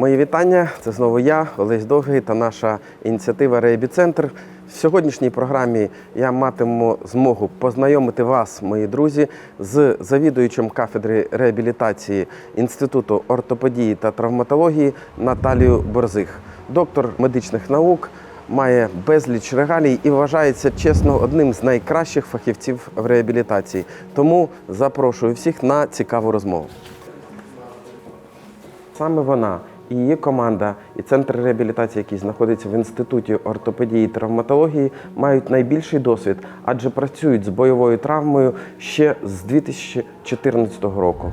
Мої вітання. Це знову я, Олесь Довгий та наша ініціатива Реабіцентр. В сьогоднішній програмі я матиму змогу познайомити вас, мої друзі, з завідуючим кафедри реабілітації Інституту ортопедії та травматології Наталією Борзих, доктор медичних наук. Має безліч регалій і вважається чесно одним з найкращих фахівців в реабілітації. Тому запрошую всіх на цікаву розмову. Саме вона і її команда, і центр реабілітації, який знаходиться в інституті ортопедії і травматології, мають найбільший досвід, адже працюють з бойовою травмою ще з 2014 року.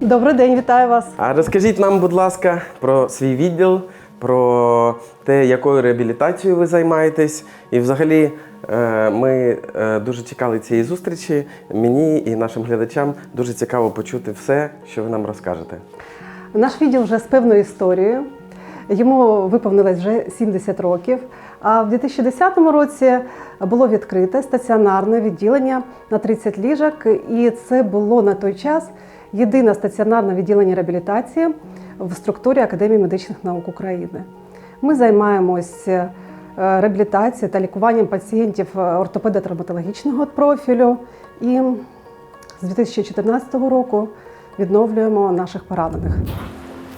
Добрий день, вітаю вас. А розкажіть нам, будь ласка, про свій відділ, про те, якою реабілітацією ви займаєтесь. І взагалі е, ми е, дуже чекали цієї зустрічі. Мені і нашим глядачам дуже цікаво почути все, що ви нам розкажете. Наш відділ вже з певною історією. Йому виповнилось вже 70 років. А в 2010 році було відкрите стаціонарне відділення на 30 ліжок, і це було на той час єдине стаціонарне відділення реабілітації в структурі Академії медичних наук України. Ми займаємось е, реабілітацією та лікуванням пацієнтів ортопедо-травматологічного профілю. І з 2014 року відновлюємо наших поранених.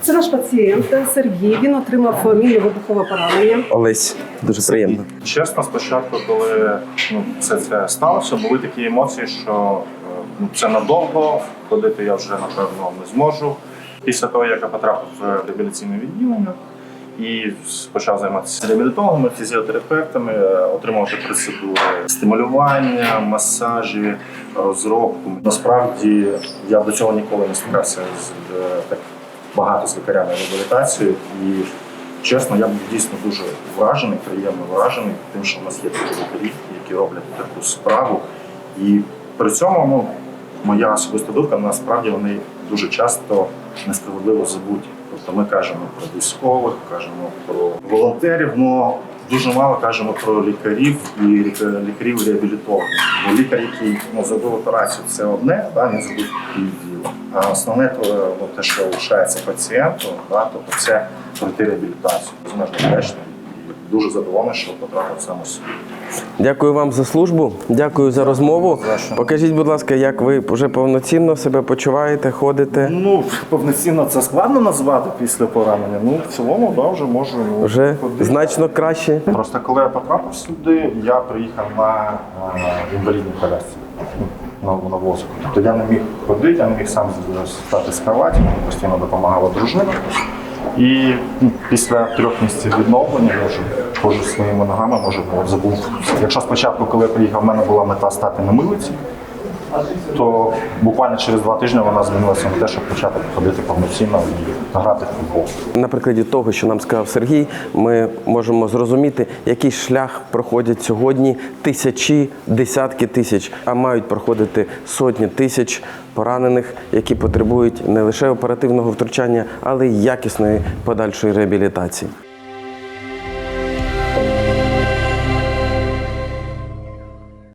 Це наш пацієнт Сергій. Він отримав міні-вибухове поранення. Олесь, дуже приємно. Чесно, спочатку, коли ну, це, це сталося, були такі емоції, що е, ну, це надовго, ходити я вже напевно не зможу. Після того, як я потрапив в реабілітаційне відділення і почав займатися реабілітологами, фізіотерапевтами, е, отримувати процедури стимулювання, масажі, розробку. Насправді я до цього ніколи не стикався з е, так багато з лікарями реабілітацією і Чесно, я був дійсно дуже вражений, приємно вражений тим, що в нас є такі лікарі, які роблять таку справу. І при цьому ну, моя особиста думка, насправді вони дуже часто несправедливо забуті. Тобто ми кажемо про військових, кажемо про волонтерів, але дуже мало кажемо про лікарів і ліка- лікарів реабілітованих. Бо лікар, який ну, зробив операцію, це одне, да, він зробив діло. А основне то, ну, те, що лишається пацієнту, да, тобто це пройти реабілітацію. Вдячний і дуже задоволений, що потрапив саме сюди. Дякую вам за службу, дякую за розмову. Покажіть, будь ласка, як ви вже повноцінно себе почуваєте, ходите. Ну, повноцінно це складно назвати після поранення. Ну, в цілому, да, вже можу. ну, Вже ходити. значно краще. Просто коли я потрапив сюди, я приїхав на інвалідній колясці. На, на возку. Тобто я не міг ходити, я не міг сам стати з кроваті, мені постійно допомагала дружина. І ну, після трьох місяців відновлення я вже ходжу своїми ногами, може забув. Якщо спочатку, коли я приїхав, в мене була мета стати на милиці, то буквально через два тижні вона змінилася на те, щоб почати ходити повноцінно і грати в футбол. На прикладі того, що нам сказав Сергій, ми можемо зрозуміти, який шлях проходять сьогодні тисячі, десятки тисяч, а мають проходити сотні тисяч поранених, які потребують не лише оперативного втручання, але й якісної подальшої реабілітації.